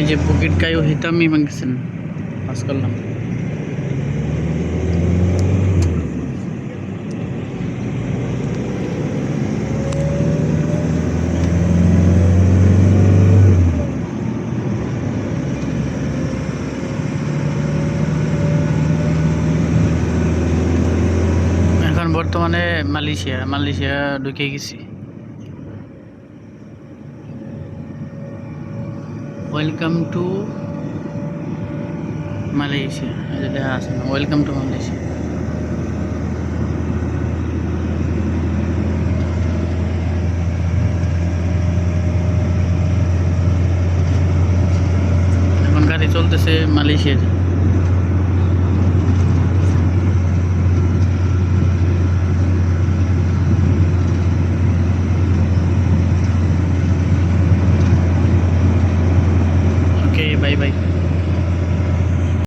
এই যে পকেট কাيو হিতমি মঙ্গছেন আসকাল নাম এখন বর্তমানে মালয়েশিয়া মালয়েশিয়া দুকে গিসি वेलकम टू मलेशिया अगले आसन वेलकम टू मलेशिया चलते से मालयिया বাই বাই